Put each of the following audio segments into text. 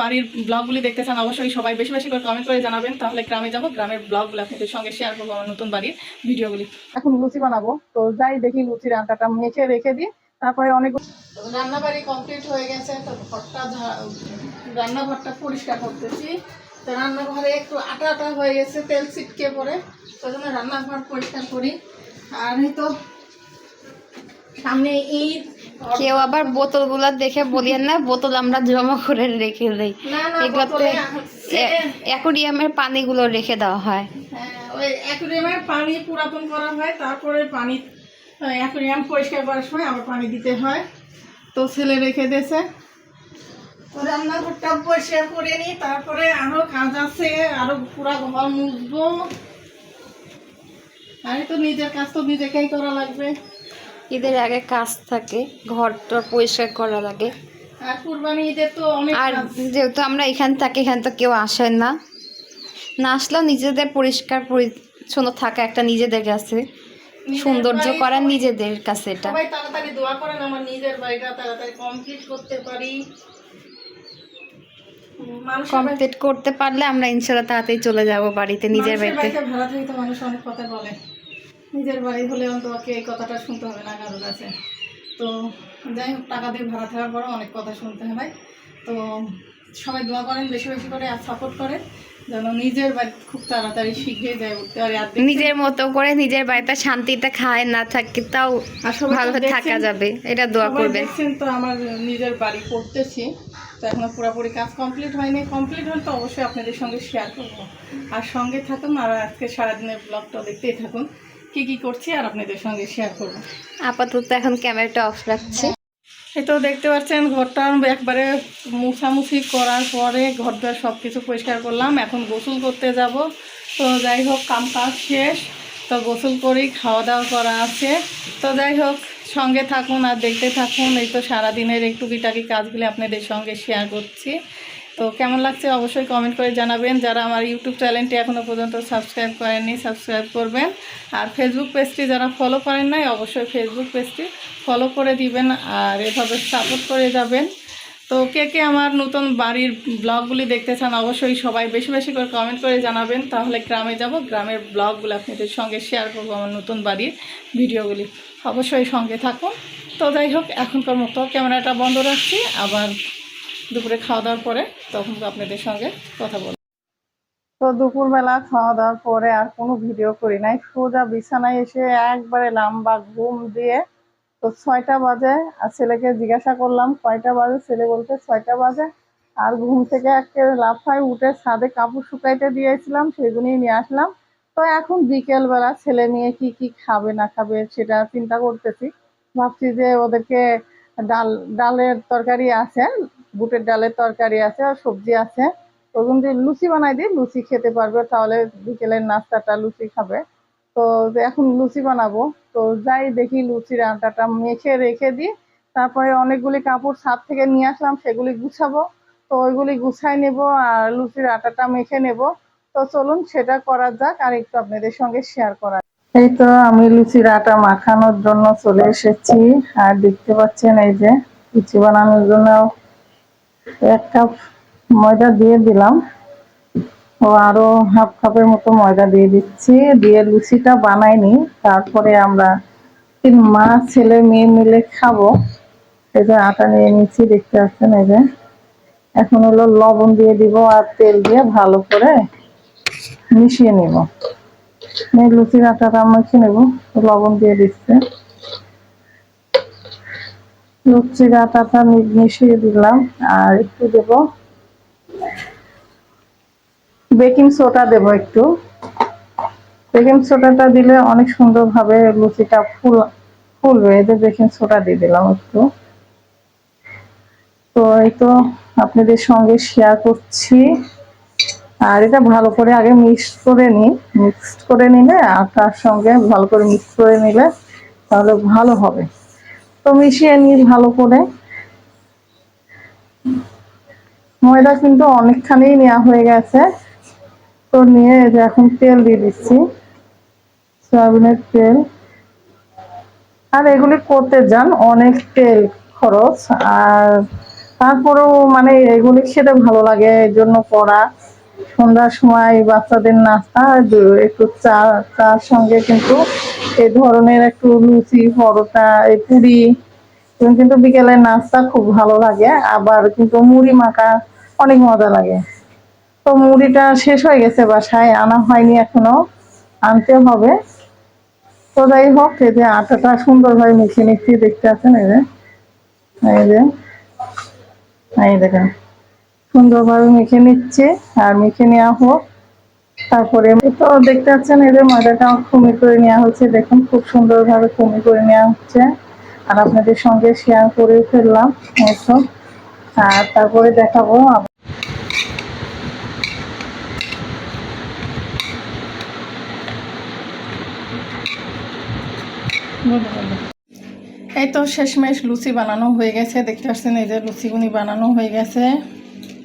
বাড়ির ব্লগগুলি দেখতে চান অবশ্যই সবাই বেশি বেশি করে কমেন্ট করে জানাবেন। তাহলে গ্রামে যাব গ্রামের ব্লগগুলো আপনাদের সঙ্গে শেয়ার করব আমার নতুন বাড়ির ভিডিওগুলি। এখন লুচি বানাবো। তো যাই দেখি লুচির আটাটা মেখে রেখে দিই। তারপরে অনেক রান্না বাড়ি কমপ্লিট হয়ে গেছে তো ঘরটা রান্নাঘরটা পরিষ্কার করতেছি। তো রান্নাঘরে একটু আটা আটা হয়ে গেছে তেল ছিটকে পড়ে। তো জন্য রান্নাঘর পরিষ্কার করি। আর এই তো সামনে ঈদ কেউ আবার বোতলগুলা দেখে বলিয়েন না বোতল আমরা জমা করে রেখে দেই। এগুলোতে অ্যাকোরিয়ামের পানিগুলো রেখে দেওয়া হয়। হ্যাঁ, ওই অ্যাকুরিয়ামের পানি পুরাতন করা হয় তারপরে পানি অ্যাকুরিয়াম পরিষ্কার করার সময় আবার পানি দিতে হয়। তো ছেলে রেখে দিয়েছে। তো রান্নাঘরটা পরিষ্কার করে নিই তারপরে আরও কাজ আছে আরও পুরা ঘর মুছবো। আরে তো নিজের কাজ তো নিজেকেই করা লাগবে। ঈদের আগে কাজ থাকে ঘরটা পরিষ্কার করা লাগে। আর কুরবানি ঈদের তো আর যেহেতু আমরা এখান থাকি এখানে তো কেউ আসেন না। না আসলেও নিজেদের পরিষ্কার পরিচ্ছন্ন থাকা একটা নিজেদের কাছে। সৌন্দর্য করা নিজেদের কাছে এটা। সবাই তাড়াতাড়ি দোয়া করেন আমার নিজের বাড়িটা তাড়াতাড়ি কমপ্লিট করতে পারি। কমপ্লিট করতে পারলে আমরা ইনশাল্লাহ তাড়াতাড়ি চলে যাব বাড়িতে নিজের বাড়িতে। মানুষ অনেক কথা বলে। নিজের বাড়ি হলে তোমাকে এই কথাটা শুনতে হবে না কারোর কাছে তো যাই হোক টাকা দিয়ে ভাড়া থাকার পরও অনেক কথা শুনতে হয় তো সবাই দোয়া করেন বেশি বেশি করে আর সাপোর্ট করে যেন নিজের বাড়ি খুব তাড়াতাড়ি শিখে যায় উঠতে পারে নিজের মতো করে নিজের বাড়িতে শান্তিতে খায় না থাকে তাও ভালোভাবে থাকা যাবে এটা দোয়া করবে দেখছেন তো আমার নিজের বাড়ি করতেছি তো এখনও পুরোপুরি কাজ কমপ্লিট হয়নি। কমপ্লিট হলে তো অবশ্যই আপনাদের সঙ্গে শেয়ার করব। আর সঙ্গে থাকুন আর আজকে সারাদিনের ব্লগটা দেখতেই থাকুন। কি কি করছি আর আপনাদের সঙ্গে শেয়ার করব। আপাতত এখন ক্যামেরাটা অফ রাখছি। এই তো দেখতে পাচ্ছেন ঘরটা একবারে মুছামুছি করার পরে ঘর দুয়ার সব কিছু পরিষ্কার করলাম। এখন গোসল করতে যাব। তো যাই হোক কাম কাজ শেষ। তো গোসল করেই খাওয়া দাওয়া করা আছে। তো যাই হোক সঙ্গে থাকুন আর দেখতে থাকুন। এই তো সারাদিনের একটু টুকিটাকি কাজগুলি আপনাদের সঙ্গে শেয়ার করছি। তো কেমন লাগছে অবশ্যই কমেন্ট করে জানাবেন। যারা আমার ইউটিউব চ্যানেলটি এখনও পর্যন্ত সাবস্ক্রাইব করেননি সাবস্ক্রাইব করবেন। আর ফেসবুক পেজটি যারা ফলো করেন নাই, অবশ্যই ফেসবুক পেজটি ফলো করে দিবেন আর এভাবে সাপোর্ট করে যাবেন। তো কে কে আমার নতুন বাড়ির ব্লগগুলি দেখতে চান, অবশ্যই সবাই বেশি বেশি করে কমেন্ট করে জানাবেন। তাহলে গ্রামে যাব, গ্রামের ব্লগগুলো আপনাদের সঙ্গে শেয়ার করব আমার নতুন বাড়ির ভিডিওগুলি। অবশ্যই সঙ্গে থাকুন। তো যাই হোক, এখনকার মতো ক্যামেরাটা বন্ধ রাখছি। আবার দুপুরে খাওয়া দাওয়ার পরে তখন আপনাদের সঙ্গে কথা বলব। তো দুপুরবেলা খাওয়া দাওয়ার পরে আর কোনো ভিডিও করি নাই। সোজা বিছানায় এসে একবারে লম্বা ঘুম দিয়ে তো ছয়টা বাজে, আর ছেলেকে জিজ্ঞাসা করলাম, কয়টা বাজে? ছেলে বলতে ছয়টা বাজে। আর ঘুম থেকে একেবারে লাফায় উঠে ছাদে কাপড় শুকাইতে দিয়েছিলাম সেগুলোই নিয়ে আসলাম। তো এখন বিকেলবেলা ছেলে নিয়ে কি কি খাবে, না খাবে, সেটা চিন্তা করতেছি। ভাবছি যে ওদেরকে ডাল, ডালের তরকারি আছে বুটের ডালের তরকারি আছে আর সবজি আছে। ওরকম যদি লুচি বানাই দিই, লুচি খেতে পারবে, তাহলে বিকেলের নাস্তাটা লুচি খাবে। তো এখন লুচি বানাবো। তো যাই দেখি লুচির আটাটা মেখে রেখে দিই। তারপরে অনেকগুলি কাপড় ছাদ থেকে নিয়ে আসলাম, সেগুলি গুছাবো। তো ওইগুলি গুছাই নেব আর লুচির আটাটা মেখে নেব। তো চলুন সেটা করা যাক আর একটু আপনাদের সঙ্গে শেয়ার করা এই তো আমি লুচির আটা মাখানোর জন্য চলে এসেছি। আর দেখতে পাচ্ছেন এই যে লুচি বানানোর জন্য এক কাপ ময়দা দিয়ে দিলাম। ও আরও হাফ কাপের মতো ময়দা দিয়ে দিচ্ছি। দিয়ে লুচিটা বানাইনি। তারপরে আমরা তিন মা ছেলে মেয়ে মিলে খাব। এই যে আটা নিয়ে নিচ্ছি, দেখতে পাচ্ছেন এই যে। এখন হলো লবণ দিয়ে দিব আর তেল দিয়ে ভালো করে মিশিয়ে নিব। লুচির আটাটা মেখে নেব। লবণ দিয়ে দিচ্ছে। লুচির আটাটা মি- মিশিয়ে দিলাম। আর একটু দেবো। বেকিং সোডা দেবো একটু। বেকিং সোডাটা দিলে অনেক সুন্দরভাবে লুচিটা ফুল ফুলবে। যে বেকিং সোডা দিয়ে দিলাম একটু। তো এই তো আপনাদের সঙ্গে শেয়ার করছি। আর এটা ভালো করে আগে মিক্স করে নিই। মিক্সড করে নিলে আটার সঙ্গে ভালো করে মিক্স করে নিলে তাহলে ভালো হবে। তো মিশিয়ে নিই ভালো করে। ময়দা কিন্তু অনেকখানি নেওয়া হয়ে গেছে। তো নিয়ে যে এখন তেল দিয়ে দিচ্ছি, সয়াবিনের তেল। আর এগুলি করতে যান, অনেক তেল খরচ। আর তারপরেও মানে এগুলি খেতে ভালো লাগে, এই জন্য করা সন্ধ্যার সময় বাচ্চাদের নাস্তা, একটু চা, চার সঙ্গে কিন্তু এই ধরনের একটু লুচি, পরোটা এই পুরি কিন্তু বিকেলে নাস্তা খুব ভালো লাগে। আবার কিন্তু মুড়ি মাখা অনেক মজা লাগে। তো মুড়িটা শেষ হয়ে গেছে বাসায়, আনা হয়নি এখনও, আনতে হবে। তো যাই হোক, এই যে আটাটা সুন্দরভাবে মিশিয়ে নিচ্ছি, দেখতে আছেন এই যে। এই যে, এই দেখেন, সুন্দরভাবে মেখে নিচ্ছে, আর মেখে নেওয়া হোক। তারপরে তো দেখতে পাচ্ছেন এদের ময়দাটা কুমি করে নেওয়া হচ্ছে। দেখুন, খুব সুন্দরভাবে কুমি করে নেওয়া হচ্ছে। আর আপনাদের সঙ্গে শেয়ার করে ফেললাম আর তারপরে দেখাবো এই তো শেষমেশ লুচি বানানো হয়ে গেছে। দেখতে পাচ্ছেন, এই যে লুচিগুনি বানানো হয়ে গেছে।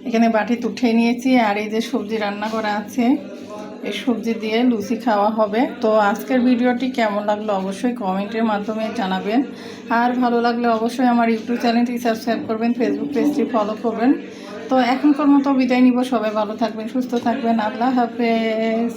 এখানে বাটি উঠিয়ে নিয়েছি। আর এই যে সবজি রান্না করা আছে। এই সবজি দিয়ে লুচি খাওয়া হবে। তো আজকের ভিডিওটি কেমন লাগল অবশ্যই কমেন্টের মাধ্যমে জানাবেন। আর ভালো লাগলে অবশ্যই আমার ইউটিউব চ্যানেলটি সাবস্ক্রাইব করবেন, ফেসবুক পেজটি ফলো করবেন। তো এখনকার মতো বিদায় নিব। সবাই ভালো থাকবেন, সুস্থ থাকবেন। আল্লাহ হাফেজ।